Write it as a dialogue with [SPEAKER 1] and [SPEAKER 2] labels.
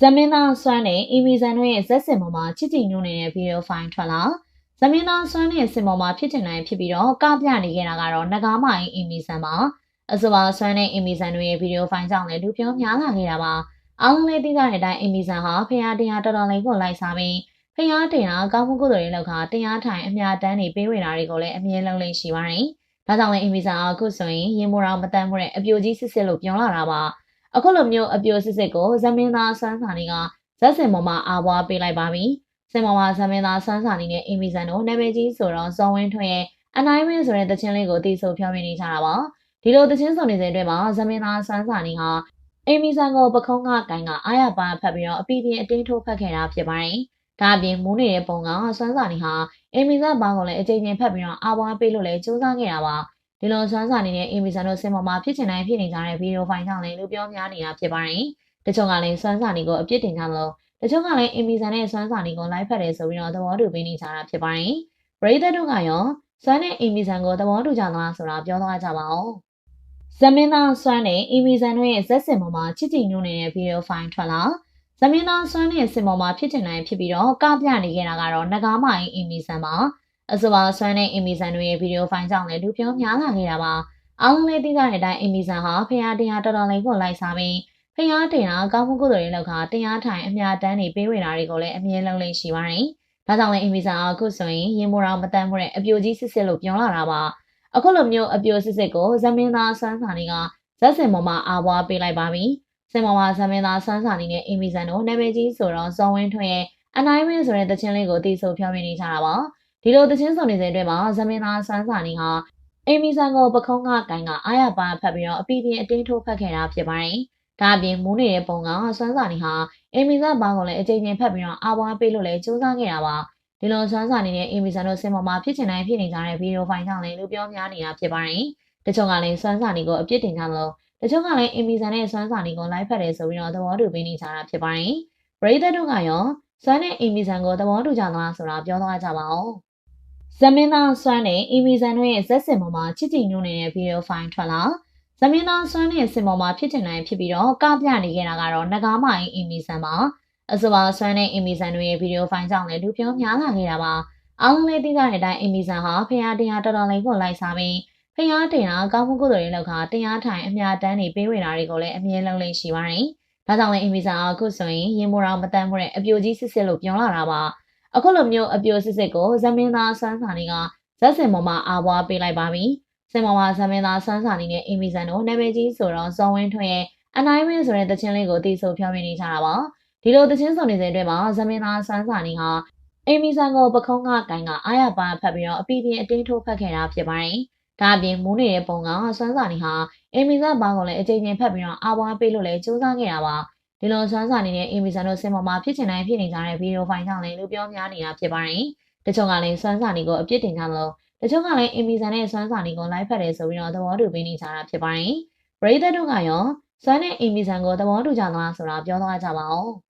[SPEAKER 1] ဇမင်းသားစွမ်းနဲ့အီမီဇန်တို့ရဲ့ဇက်စင်ပေါ်မှာချစ်ကြည်ညိုနေတဲ့ဗီဒီယိုဖိုင်ထွက်လာဇမင်းသားစွမ်းနဲ့စင်ပေါ်မှာဖြစ်ချင်တိုင်းဖြစ်ပြီးတော့ကပြနေခဲ့တာကတော့နဂါမိုင်အီမီဇန်ပါအဆိုပါစွမ်းနဲ့အီမီဇန်တို့ရဲ့ဗီဒီယိုဖိုင်ကြောင့်လည်းလူပြောများလာခဲ့တာပါအားလုံးလည်းသိကြတဲ့အတိုင်းအီမီဇန်ဟာဖះတရားတော်တော်လေးကိုလိုက်စားပြီးဖះတရားကောင်းမှုကုသိုလ်တွေလောက်ကတရားထိုင်အများတန်းနေပေးဝေတာတွေကိုလည်းအမြဲလုံးလေးရှိပါတယ်ဒါကြောင့်လည်းအီမီဇန်အခုဆိုရင်ရင်မိုးတော်မတန်မှုတဲ့အပြိုကြီးစစ်စစ်လို့ပြောလာတာပါ အခုလိုမျိုးအပြိုစစ်စစ်ကိုဇမင်းသားစွမ်းစာနေကဇက်စင်ပေါ်မှာအာဝါပေးလိုက်ပါပြီ။စင်ပေါ်မှာဇမင်းသားစွမ်းစာနေနဲ့အင်မီဇန်တို့နာမည်ကြီးဆိုတော့ဇော်ဝင်းထွန်းရဲ့အနိုင်ဝင်းဆိုတဲ့တခြင်းလေးကိုတီးဆိုဖြောပြနေကြတာပါ။ဒီလိုတခြင်းဆိုနေစဉ်အတွင်းမှာဇမင်းသားစွမ်းစာနေဟာအင်မီဇန်ကိုပခုံးကကင်ကအာရပါဖတ်ပြီးတော့အပီးပြင်းအတင်းထိုးဖတ်ခဲ့တာဖြစ်ပါတယ်။ဒါအပြင်မူးနေတဲ့ပုံကစွမ်းစာနေဟာအင်မီဇန်ဘောင်းကိုလည်းအကြိမ်ကြိမ်ဖတ်ပြီးတော့အာဝါပေးလို့လည်းစူးစမ်းခဲ့တာပါ။ ဒီလိုစွမ်းစာနေနဲ့အင်မီဇန်တို့စင်ပေါ်မှာဖြစ်ချင်တိုင်းဖြစ်နေကြတဲ့ဗီဒီယိုဖိုင်ကြောင့်လည်းလူပြောများနေတာဖြစ်ပါတယ်။တချို့ကလည်းစွမ်းစာနေကိုအပြစ်တင်ကြလို့တချို့ကလည်းအင်မီဇန်နဲ့စွမ်းစာနေကိုလိုက်ဖက်တယ်ဆိုပြီးတော့သဘောတူပေးနေကြတာဖြစ်ပါတယ်။ပရိသတ်တို့ကရောစွမ်းနဲ့အင်မီဇန်ကိုသဘောတူကြသလားဆိုတာပြောသွားကြပါဦး။ဇမင်းသားစွမ်းနဲ့အင်မီဇန်တို့ရဲ့ဇက်စင်ပေါ်မှာချစ်ကြည်ညိုနေတဲ့ဗီဒီယိုဖိုင်ထွက်လာဇမင်းသားစွမ်းနဲ့စင်ပေါ်မှာဖြစ်ချင်တိုင်းဖြစ်ပြီးတော့ကပြနေခဲ့တာကတော့နဂါမိုင်အင်မီဇန်ပါ။ အဆိုပါစွမ်းနဲ့အင်မီဇန်တို့ရဲ့ဗီဒီယိုဖိုင်ကြောင့်လည်းလူပြောများလာခဲ့တာပါ။အားလုံးလည်းသိကြတဲ့အတိုင်းအင်မီဇန်ဟာဖះတရားတော်တော်လေးကိုလိုက်စားပြီးဖျားတင်တာကောင်းမှုကုသိုလ်တွေလောက်ကတရားထိုင်အများတန်းနေပေးဝေတာတွေကိုလည်းအမြဲလုံးလေးရှိပါတယ်။ဒါကြောင့်လည်းအင်မီဆာအခုဆိုရင်ရင်မိုးတော်မတန်မှုတဲ့အပြိုကြီးစစ်စစ်လို့ပြောလာတာပါ။အခုလိုမျိုးအပြိုစစ်စစ်ကိုဇမင်းသားဆန်းစာနေကဇက်စင်ပေါ်မှာအာဝါပေးလိုက်ပါပြီ။စင်ပေါ်မှာဇမင်းသားဆန်းစာနေနဲ့အင်မီဆန်တို့နာမည်ကြီးဆိုတော့ဇော်ဝင်းထွန်းရဲ့အနိုင်ဝင်းဆိုတဲ့တခြင်းလေးကိုတီးဆိုဖြောပြနေကြတာပါ။ ဒီလိုတခြင်းဆိုနေစဉ်အတွင်းမှာဇမင်းသားဆန်းစာနေဟာအင်မီဆန်ကိုပခုံးကကင်ကအာရပါဖတ်ပြီးတော့အပီးပြင်းအတင်းထိုးဖတ်ခဲ့တာဖြစ်ပါတယ်။ဒါအပြင်မူးနေတဲ့ပုံကစွမ်းစာနေဟာအင်မီဇာဘောင်းကိုလည်းအကြိမ်ကြိမ်ဖတ်ပြီးတော့အာဝါပေးလို့လည်းစူးစမ်းခဲ့တာပါဒီလိုစွမ်းစာနေတဲ့အင်မီဇာတို့စင်ပေါ်မှာဖြစ်ချင်တိုင်းဖြစ်နေကြတဲ့ဗီဒီယိုဖိုင်ကြောင့်လည်းလူပြောများနေတာဖြစ်ပါတယ်တချို့ကလည်းစွမ်းစာနေကိုအပြစ်တင်ကြလို့တချို့ကလည်းအင်မီဇာနဲ့စွမ်းစာနေကိုလိုက်ဖက်တယ်ဆိုပြီးတော့သဘောတူပေးနေကြတာဖြစ်ပါတယ်ပရိသတ်တို့ကရောစွမ်းနဲ့အင်မီဇန်ကိုသဘောတူကြသလားဆိုတာပြောသွားကြပါဦး ဇမင်းသားစွမ်းနဲ့အီမီဇန်တို့ရဲ့ဇက်စင်ပေါ်မှာချစ်ကြည်ညိုနေတဲ့ဗီဒီယိုဖိုင်ထွက်လာဇမင်းသားစွမ်းနဲ့စင်ပေါ်မှာဖြစ်ချင်တိုင်းဖြစ်ပြီးတော့ကပြနေခဲ့တာကတော့နဂါမိုင်အီမီဆန်ပါအဆိုပါစွမ်းနဲ့အီမီဆန်တို့ရဲ့ဗီဒီယိုဖိုင်ကြောင့်လည်းလူပြောများလာခဲ့တာပါအားလုံးလည်းသိကြတဲ့အတိုင်းအီမီဆန်ဟာဖះတရားတော်တော်လေးကိုလိုက်စားပြီးဖះတရားကောင်းမှုကုသိုလ်တွေလောက်ကတရားထိုင်အများတန်းနေပေးဝေတာတွေကိုလည်းအမြဲလုံးလေးရှိပါတယ်ဒါကြောင့်လည်းအီမီဆန်အခုဆိုရင်ရင်မိုးတော်မတန်မှုတဲ့အပြိုကြီးစစ်စစ်လို့ပြောလာတာပါ အခုလိုမျိုးအပြိုစစ်စစ်ကိုဇမင်းသားစွမ်းစာနေကဇက်စင်ပေါ်မှာအာဝါပေးလိုက်ပါပြီစင်မောင်ဝါဇမင်းသားဆန်းစာနေနဲ့အင်မီဇန်တို့နာမည်ကြီးဆိုတော့ဇော်ဝင်းထွန်းရဲ့အနိုင်ဝင်းဆိုတဲ့တခြင်းလေးကိုတီးဆိုဖြောပြနေကြတာပါဒီလိုတခြင်းဆိုနေစဉ်အတွင်းမှာဇမင်းသားဆန်းစာနေဟာအင်မီဇန်ကိုပခုံးကကင်ကအာရပါဖတ်ပြီးတော့အပီးပြင်းအတင်းထိုးဖတ်ခဲ့တာဖြစ်ပါတယ်ဒါအပြင်မူးနေတဲ့ပုံကဆွမ်းစာနေဟာအင်မီဇန်ဘောင်းကိုလည်းအကြိမ်ကြိမ်ဖတ်ပြီးတော့အာဝါပေးလို့လည်းစူးစမ်းခဲ့တာပါ ဒီလိုဆွမ်းစာနေနဲ့အင်မီဇန်တို့စင်ပေါ်မှာဖြစ်ချင်တိုင်းဖြစ်နေကြတဲ့ဗီဒီယိုဖိုင်ကြောင့်လည်းလူပြောများနေတာဖြစ်ပါတယ်တချို့ကလည်းဆွမ်းစာနေကိုအပြစ်တင်ကြလို့တချို့ကလည်းအင်မီဇန်နဲ့စွမ်းစာနေကိုလိုက်ဖက်တယ်ဆိုပြီးတော့သဘောတူပေးနေကြတာဖြစ်ပါတယ်။ပရိသတ်တို့ကရောစွမ်းနဲ့အင်မီဇန်ကိုသဘောတူကြသလားဆိုတာပြောသွားကြပါဦး။